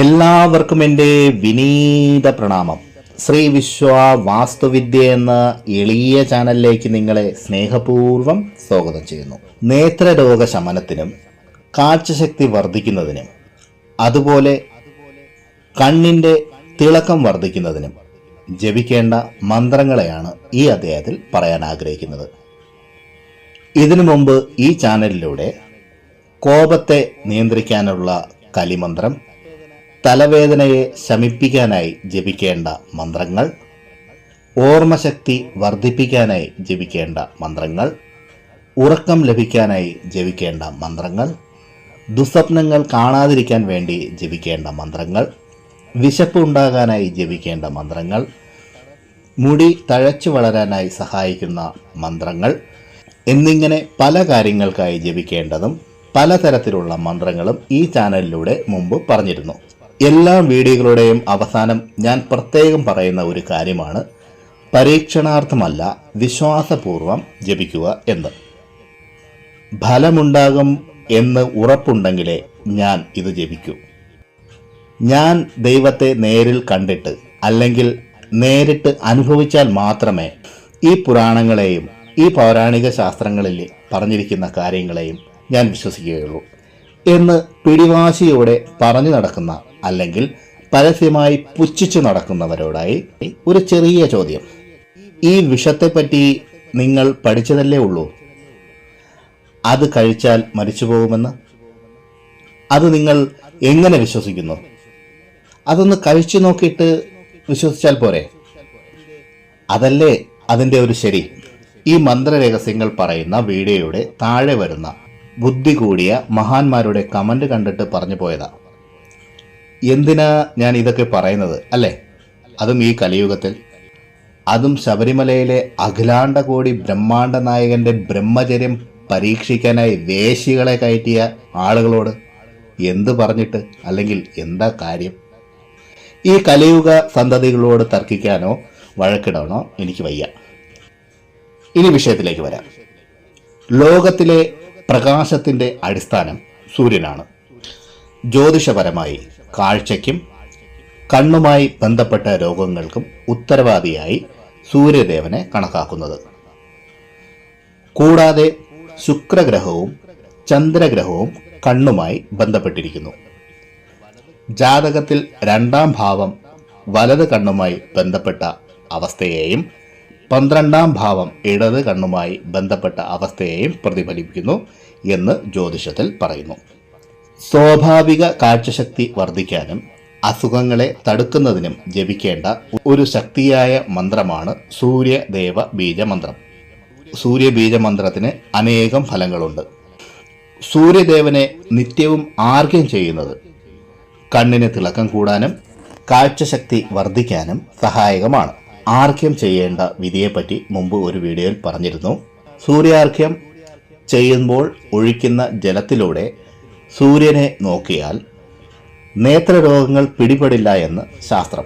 എല്ലാവർക്കും എന്റെ വിനീത പ്രണാമം. ശ്രീ വിശ്വ വാസ്തുവിദ്യ എന്ന എളിയ ചാനലിലേക്ക് നിങ്ങളെ സ്നേഹപൂർവം സ്വാഗതം ചെയ്യുന്നു. നേത്രരോഗ ശമനത്തിനും കാഴ്ചശക്തി വർദ്ധിക്കുന്നതിനും അതുപോലെ കണ്ണിന്റെ തിളക്കം വർദ്ധിക്കുന്നതിനും ജപിക്കേണ്ട മന്ത്രങ്ങളെയാണ് ഈ അധ്യായത്തിൽ പറയാൻ ആഗ്രഹിക്കുന്നത്. ഇതിനു മുമ്പ് ഈ ചാനലിലൂടെ കോപത്തെ നിയന്ത്രിക്കാനുള്ള കലിമന്ത്രം തലവേദനയെ ശമിപ്പിക്കാനായി ജപിക്കേണ്ട മന്ത്രങ്ങൾ. ഓർമ്മശക്തി വർദ്ധിപ്പിക്കാനായി ജപിക്കേണ്ട മന്ത്രങ്ങൾ. ഉറക്കം ലഭിക്കാനായി ജപിക്കേണ്ട മന്ത്രങ്ങൾ. ദുസ്വപ്നങ്ങൾ കാണാതിരിക്കാൻ വേണ്ടി ജപിക്കേണ്ട മന്ത്രങ്ങൾ. വിശപ്പ് ഉണ്ടാകാനായി ജപിക്കേണ്ട മന്ത്രങ്ങൾ. മുടി തഴച്ചു വളരാനായി സഹായിക്കുന്ന മന്ത്രങ്ങൾ. എന്നിങ്ങനെ പല കാര്യങ്ങൾക്കായി ജപിക്കേണ്ടതും പലതരത്തിലുള്ള മന്ത്രങ്ങളും ഈ ചാനലിലൂടെ മുമ്പ് പറഞ്ഞിരുന്നു. എല്ലാ വീഡിയോകളുടെയും അവസാനം ഞാൻ പ്രത്യേകം പറയുന്ന ഒരു കാര്യമാണ്. പരീക്ഷണാർത്ഥമല്ല വിശ്വാസപൂർവം ജപിക്കുക എന്ന്. ഫലമുണ്ടാകും എന്ന് ഉറപ്പുണ്ടെങ്കിലേ ഞാൻ ഇത് ജപിക്കൂ. ഞാൻ ദൈവത്തെ നേരിൽ കണ്ടിട്ട് അല്ലെങ്കിൽ നേരിട്ട് അനുഭവിച്ചാൽ മാത്രമേ ഈ പുരാണങ്ങളെയും ഈ പൗരാണിക ശാസ്ത്രങ്ങളിൽ പറഞ്ഞിരിക്കുന്ന കാര്യങ്ങളെയും ഞാൻ വിശ്വസിക്കുകയുള്ളൂ. എന്ന് പിടിവാശിയോടെ പറഞ്ഞു നടക്കുന്ന അല്ലെങ്കിൽ പരസ്യമായി പുച്ഛിച്ചു നടക്കുന്നവരോടായി ഒരു ചെറിയ ചോദ്യം. ഈ വിഷത്തെപ്പറ്റി നിങ്ങൾ പഠിച്ചതല്ലേ ഉള്ളൂ? അത് കഴിച്ചാൽ മരിച്ചു പോകുമെന്ന് അത് നിങ്ങൾ എങ്ങനെ വിശ്വസിക്കുന്നു? അതൊന്ന് കഴിച്ചു നോക്കിയിട്ട് വിശ്വസിച്ചാൽ പോരെ? അതല്ലേ അതിന്റെ ഒരു ശരി. ഈ മന്ത്രരഹസ്യങ്ങൾ പറയുന്ന വീഡിയോയുടെ താഴെ വരുന്ന ബുദ്ധി കൂടിയ മഹാന്മാരുടെ കമന്റ് കണ്ടിട്ട് പറഞ്ഞു പോയതാ. എന്തിനാ ഞാൻ ഇതൊക്കെ പറയുന്നത് അല്ലേ? അതും ഈ കലിയുഗത്തിൽ. അതും ശബരിമലയിലെ അഖിലാണ്ട കോടി ബ്രഹ്മാണ്ട നായകന്റെ ബ്രഹ്മചര്യം പരീക്ഷിക്കാനായി വേശികളെ കയറ്റിയ ആളുകളോട് എന്ത് പറഞ്ഞിട്ട് അല്ലെങ്കിൽ എന്താ കാര്യം? ഈ കലിയുഗ സന്തതികളോട് തർക്കിക്കാനോ വഴക്കിടാനോ എനിക്ക് വയ്യ. ഇനി വിഷയത്തിലേക്ക് വരാം. ലോകത്തിലെ പ്രകാശത്തിന്റെ അടിസ്ഥാനം സൂര്യനാണ്. ജ്യോതിഷപരമായി കാഴ്ചയ്ക്കും കണ്ണുമായി ബന്ധപ്പെട്ട രോഗങ്ങൾക്കും ഉത്തരവാദിയായി സൂര്യദേവനെ കണക്കാക്കുന്നത്. കൂടാതെ ശുക്രഗ്രഹവും ചന്ദ്രഗ്രഹവും കണ്ണുമായി ബന്ധപ്പെട്ടിരിക്കുന്നു. ജാതകത്തിൽ രണ്ടാം ഭാവം വലത് കണ്ണുമായി ബന്ധപ്പെട്ട അവസ്ഥയെയും പന്ത്രണ്ടാം ഭാവം ഇടത് കണ്ണുമായി ബന്ധപ്പെട്ട അവസ്ഥയെയും പ്രതിഫലിപ്പിക്കുന്നു എന്ന് ജ്യോതിഷത്തിൽ പറയുന്നു. സ്വാഭാവിക കാഴ്ചശക്തി വർദ്ധിക്കാനും അസുഖങ്ങളെ തടുക്കുന്നതിനും ജപിക്കേണ്ട ഒരു ശക്തിയായ മന്ത്രമാണ് സൂര്യദേവ ബീജമന്ത്രം. സൂര്യബീജമന്ത്രത്തിന് അനേകം ഫലങ്ങളുണ്ട്. സൂര്യദേവനെ നിത്യവും ആർഗ്യം ചെയ്യുന്നത് കണ്ണിന് തിളക്കം കൂടാനും കാഴ്ചശക്തി വർദ്ധിക്കാനും സഹായകമാണ്. ആർഗ്യം ചെയ്യേണ്ട വിധിയെപ്പറ്റി മുമ്പ് ഒരു വീഡിയോയിൽ പറഞ്ഞിരുന്നു. സൂര്യാർഘ്യം ചെയ്യുമ്പോൾ ഒഴിക്കുന്ന ജലത്തിലൂടെ സൂര്യനെ നോക്കിയാൽ നേത്രരോഗങ്ങൾ പിടിപെടില്ല എന്ന് ശാസ്ത്രം.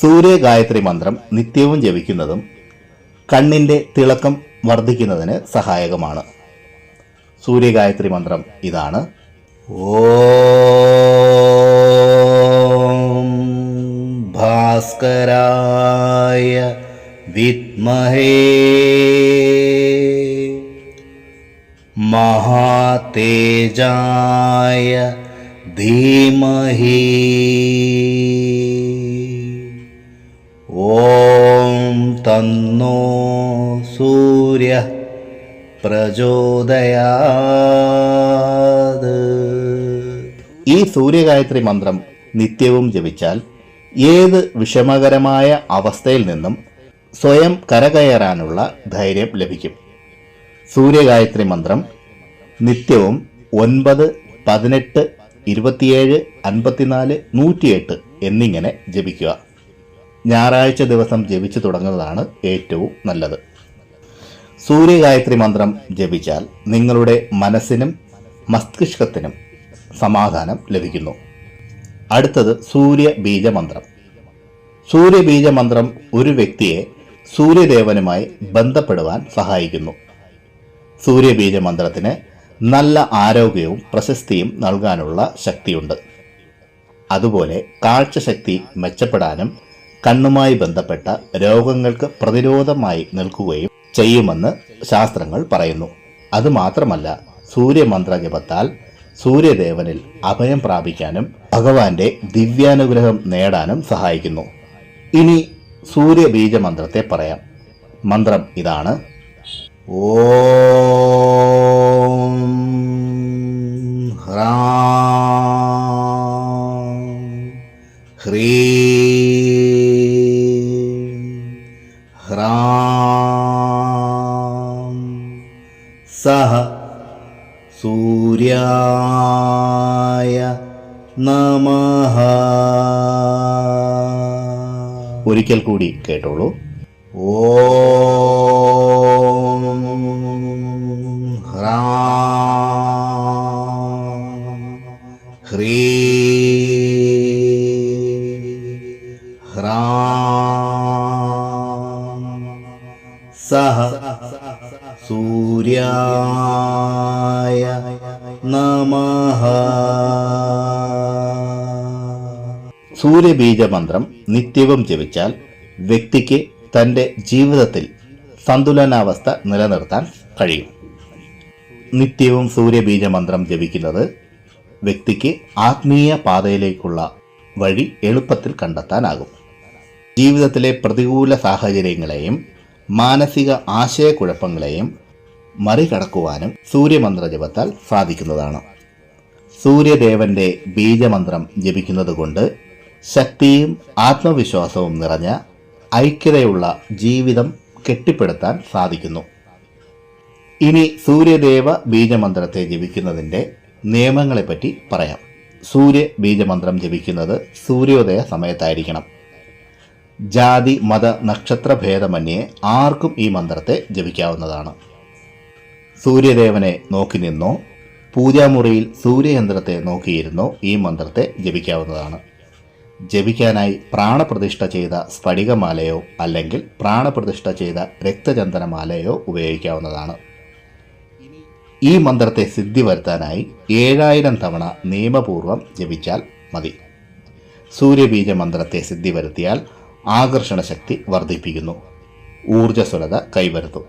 സൂര്യ ഗായത്രി മന്ത്രം നിത്യവും ജപിക്കുന്നതും കണ്ണിന്റെ തിളക്കം വർദ്ധിക്കുന്നതിന് സഹായകമാണ്. സൂര്യഗായത്രി മന്ത്രം ഇതാണ്. ഓ ഭാസ്കരായ വിദ്മഹേ. മഹാതേജായ ധീമഹി. ഓം തന്നോ സൂര്യ പ്രചോദയാത്. ഈ സൂര്യഗായത്രി മന്ത്രം നിത്യവും ജപിച്ചാൽ ഏത് വിഷമകരമായ അവസ്ഥയിൽ നിന്നും സ്വയം കരകയറാനുള്ള ധൈര്യം ലഭിക്കും. സൂര്യഗായത്രി മന്ത്രം നിത്യവും ഒൻപത് പതിനെട്ട് ഇരുപത്തിയേഴ് അൻപത്തിനാല് നൂറ്റിയെട്ട് എന്നിങ്ങനെ ജപിക്കുക. ഞായറാഴ്ച ദിവസം ജപിച്ചു തുടങ്ങുന്നതാണ് ഏറ്റവും നല്ലത്. സൂര്യഗായത്രി മന്ത്രം ജപിച്ചാൽ നിങ്ങളുടെ മനസ്സിനും മസ്തിഷ്കത്തിനും സമാധാനം ലഭിക്കുന്നു. അടുത്തത് സൂര്യ ബീജമന്ത്രം സൂര്യബീജമന്ത്രം ഒരു വ്യക്തിയെ സൂര്യദേവനുമായി ബന്ധപ്പെടുവാൻ സഹായിക്കുന്നു. സൂര്യബീജമന്ത്രത്തിന് നല്ല ആരോഗ്യവും പ്രശസ്തിയും നൽകാനുള്ള ശക്തിയുണ്ട്. അതുപോലെ കാഴ്ചശക്തി മെച്ചപ്പെടാനും കണ്ണുമായി ബന്ധപ്പെട്ട രോഗങ്ങൾക്ക് പ്രതിരോധമായി നിൽക്കുകയും ചെയ്യുമെന്ന് ശാസ്ത്രങ്ങൾ പറയുന്നു. അതുമാത്രമല്ല സൂര്യമന്ത്ര ജപത്താൽ സൂര്യദേവനിൽ അഭയം പ്രാപിക്കാനും ഭഗവാന്റെ ദിവ്യാനുഗ്രഹം നേടാനും സഹായിക്കുന്നു. ഇനി സൂര്യബീജ മന്ത്രത്തെ പറയാം. മന്ത്രം ഇതാണ്. ഓം ഹ്രീം ഹ്രാം സഹ സൂര്യായ നമഃ. ഒരിക്കൽ കൂടി കേട്ടോളൂ. ഓം സഹ സൂര്യായ നമഃ. സൂര്യബീജമന്ത്രം നിത്യവും ജപിച്ചാൽ വ്യക്തിക്ക് തന്റെ ജീവിതത്തിൽ സന്തുലനാവസ്ഥ നിലനിർത്താൻ കഴിയും. നിത്യവും സൂര്യബീജമന്ത്രം ജപിക്കുന്നത് വ്യക്തിക്ക് ആത്മീയ പാതയിലേക്കുള്ള വഴി എളുപ്പത്തിൽ കണ്ടെത്താനാകും. ജീവിതത്തിലെ പ്രതികൂല സാഹചര്യങ്ങളെയും മാനസിക ആശയക്കുഴപ്പങ്ങളെയും മറികടക്കുവാനും സൂര്യമന്ത്ര ജപത്താൽ സാധിക്കുന്നതാണ്. സൂര്യദേവന്റെ ബീജമന്ത്രം ജപിക്കുന്നതുകൊണ്ട് ശക്തിയും ആത്മവിശ്വാസവും നിറഞ്ഞ ഐക്യതയുള്ള ജീവിതം കെട്ടിപ്പടുത്താൻ സാധിക്കുന്നു. ഇനി സൂര്യദേവ ബീജമന്ത്രത്തെ ജപിക്കുന്നതിന്റെ നിയമങ്ങളെപ്പറ്റി പറയാം. സൂര്യ ബീജമന്ത്രം ജപിക്കുന്നത് സൂര്യോദയ സമയത്തായിരിക്കണം. ജാതി മത നക്ഷത്ര ഭേദമന്യേ ആർക്കും ഈ മന്ത്രത്തെ ജപിക്കാവുന്നതാണ്. സൂര്യദേവനെ നോക്കി നിന്നോ പൂജാമുറിയിൽ സൂര്യയന്ത്രത്തെ നോക്കിയിരുന്നോ ഈ മന്ത്രത്തെ ജപിക്കാവുന്നതാണ്. ജപിക്കാനായി പ്രാണപ്രതിഷ്ഠ ചെയ്ത സ്ഫടികമാലയോ അല്ലെങ്കിൽ പ്രാണപ്രതിഷ്ഠ ചെയ്ത രക്തചന്ദനമാലയോ ഉപയോഗിക്കാവുന്നതാണ്. ഈ മന്ത്രത്തെ സിദ്ധി വരുത്താനായി ഏഴായിരം തവണ നിയമപൂർവം ജപിച്ചാൽ മതി. സൂര്യബീജ മന്ത്രത്തെ സിദ്ധി വരുത്തിയാൽ ആകർഷണ ശക്തി വർദ്ധിപ്പിക്കുന്നു. ഊർജസ്വലത കൈവരുത്തും.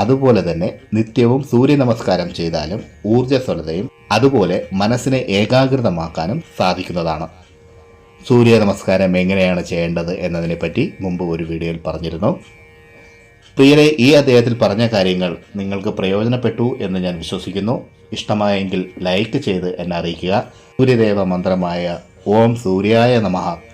അതുപോലെ തന്നെ നിത്യവും സൂര്യ നമസ്കാരം ചെയ്താലും ഊർജസ്വലതയും അതുപോലെ മനസ്സിനെ ഏകാഗ്രതമാക്കാനും സാധിക്കുന്നതാണ്. സൂര്യ നമസ്കാരം എങ്ങനെയാണ് ചെയ്യേണ്ടത് എന്നതിനെപ്പറ്റി മുമ്പ് ഒരു വീഡിയോയിൽ പറഞ്ഞിരുന്നു. പ്രിയരെ ഈ അദ്ദേഹത്തിൽ പറഞ്ഞ കാര്യങ്ങൾ നിങ്ങൾക്ക് പ്രയോജനപ്പെട്ടു എന്ന് ഞാൻ വിശ്വസിക്കുന്നു. ഇഷ്ടമായെങ്കിൽ ലൈക്ക് ചെയ്ത് എന്നെ അറിയിക്കുക. സൂര്യദേവ മന്ത്രമായ ഓം സൂര്യായ നമഃ